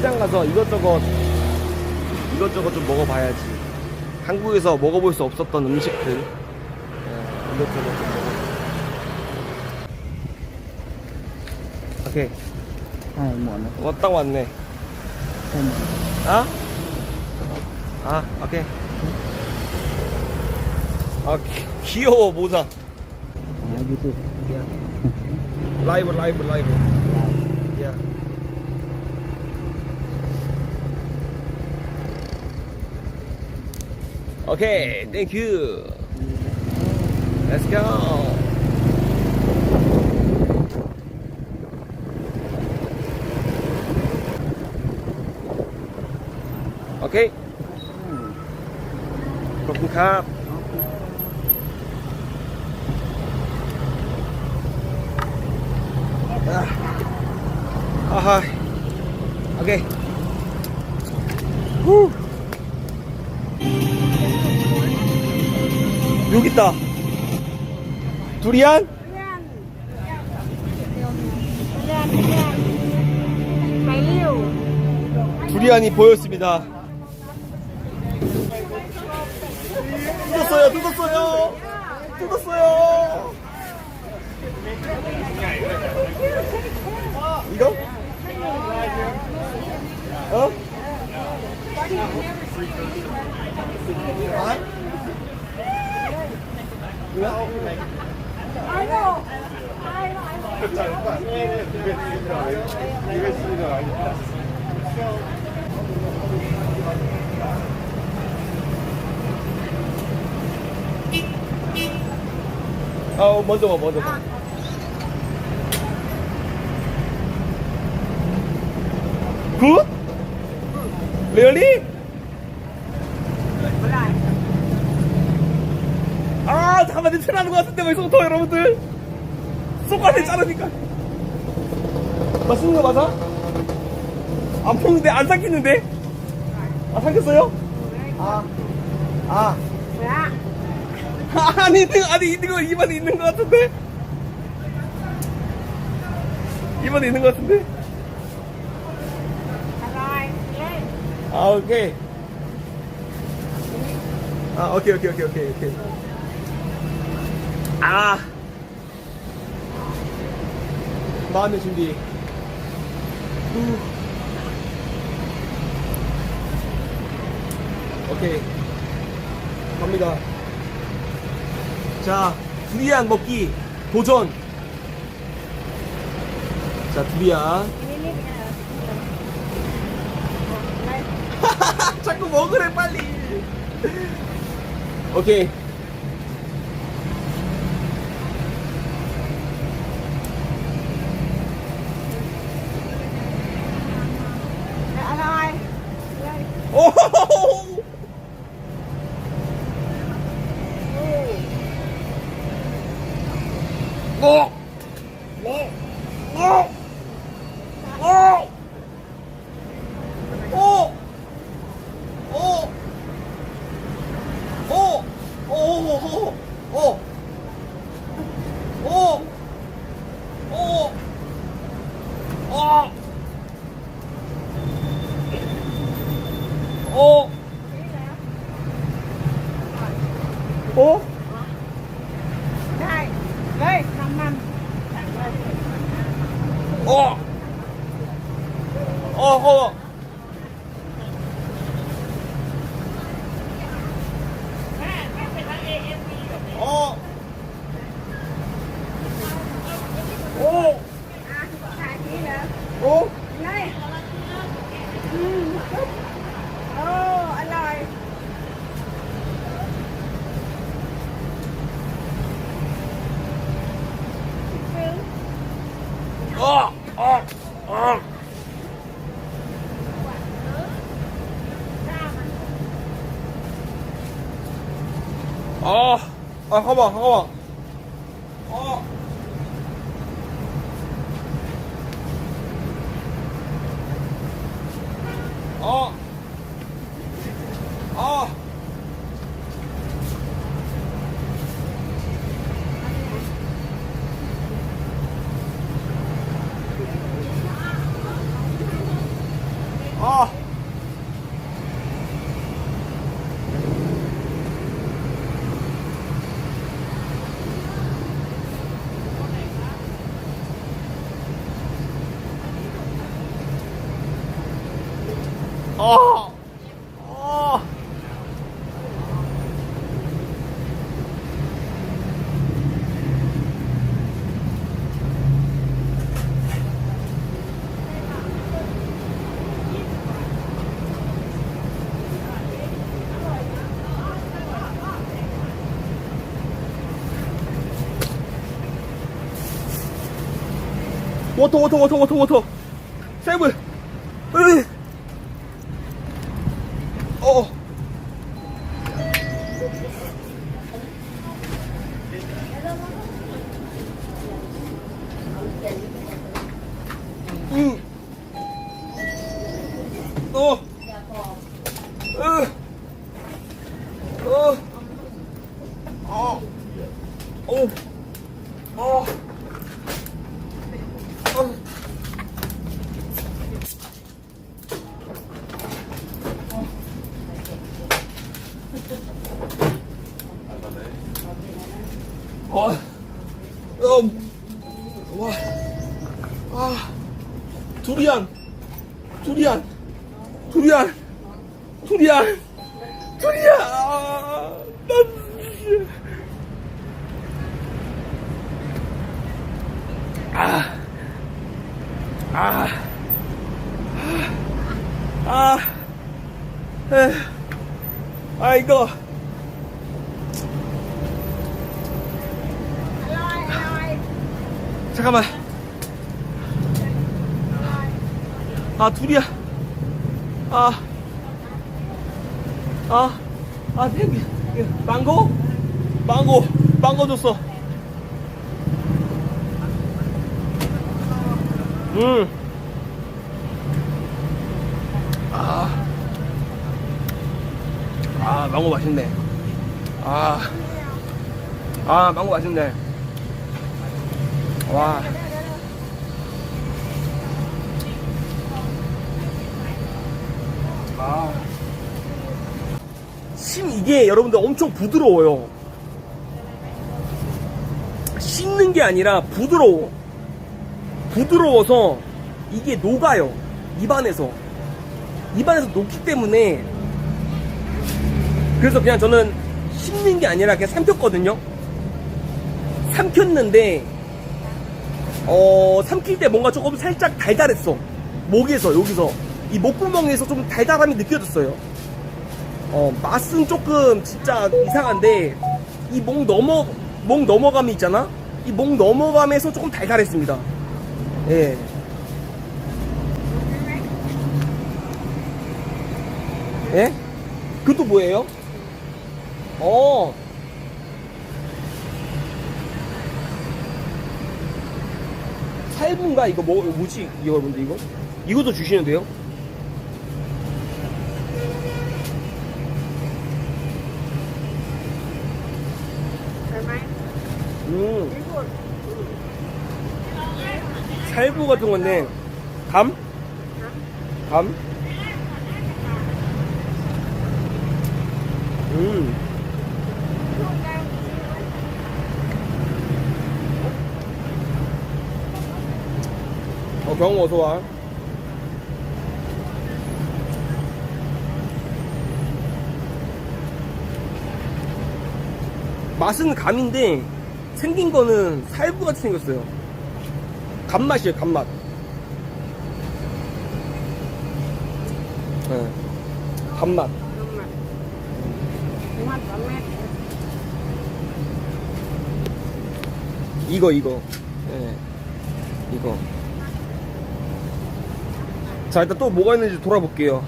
시장 가서 이것저것 이것저것 좀 먹어봐야지. 한국에서 먹어볼 수 없었던 음식들 예, 이것저것 좀 먹어. 오케이, hai muộn rồi 어, 딱 왔네. thêm 아? 아, 오케이. 아, 귀, 귀여워 모자. youtube 라이브, 라이브, 라이브. 야. Okay, thank you. Let's go. Okay. ขอบคุณครับ Ah, okay. Woo. 여기 있다. 두리안? 두리안이 보였습니다. 뜯었어요, 뜯었어요, 뜯었어요. 이거? 어? 어, 먼저 봐, 먼저 봐. 굿? Really? 아, 잠깐만, 냄새 나는 것 같은데, 벌써부터 여러분들. 손가락에 자르니까. 맛있는 거 맞아? 안 먹는데, 안 삼키는데? 아, 삼켰어요? 아, 아. 아니, 있는, 아니, 있는 거, 입안에 있는 것 같은데? 입안에 있는 것 같은데? 아, 오케이. 아, 오케이, 오케이, 오케이, 오케이, 오케이. 아. 마음의 준비. 후. 오케이. 갑니다. 자, 두리안 먹기 도전. 자, 두리안. 자꾸 먹으래 빨리. 오케이. 오! 오! 오! 오! 어! 오! 오! đây năm 어, 어. 아, 아, 가봐, 가봐. 어. 어. 아. 아. 워터 워터 워터 워터 워터 세븐 어. 으. 어. 어. 어. 어. 어. 어, 어, 와, 아, 두리안, 두리안, 두리안, 두리안, 아, 난, 아, 아, 아, 에, 아, 이거. 잠깐만. 아, 둘이야. 아. 아. 아, 땡기. 망고? 망고. 망고 줬어. 음. 아. 아, 망고 맛있네. 아. 아, 망고 맛있네. 와. 아. 심 이게 여러분들 엄청 부드러워요. 씹는 게 아니라 부드러워. 부드러워서 이게 녹아요. 입안에서. 입안에서 녹기 때문에 그래서 그냥 저는 씹는 게 아니라 그냥 삼켰거든요. 삼켰는데 어, 삼킬 때 뭔가 조금 살짝 달달했어. 목에서, 여기서. 이 목구멍에서 좀 달달함이 느껴졌어요. 어, 맛은 조금 진짜 이상한데, 이 목 넘어, 목 넘어감이 있잖아? 이 목 넘어감에서 조금 달달했습니다. 예. 예? 그것도 뭐예요? 어, 살분가 이거 뭐 뭐지 이거 여러분들 이거 이것도 주시는데요? 음 살부 같은 건데 감? 감? 음 어, 경호 어서 와. 맛은 감인데 생긴 거는 살구 같이 생겼어요. 감맛이에요, 감맛. 네. 감맛. 이거 이거. 네. 이거. 자 일단 또 뭐가 있는지 돌아볼게요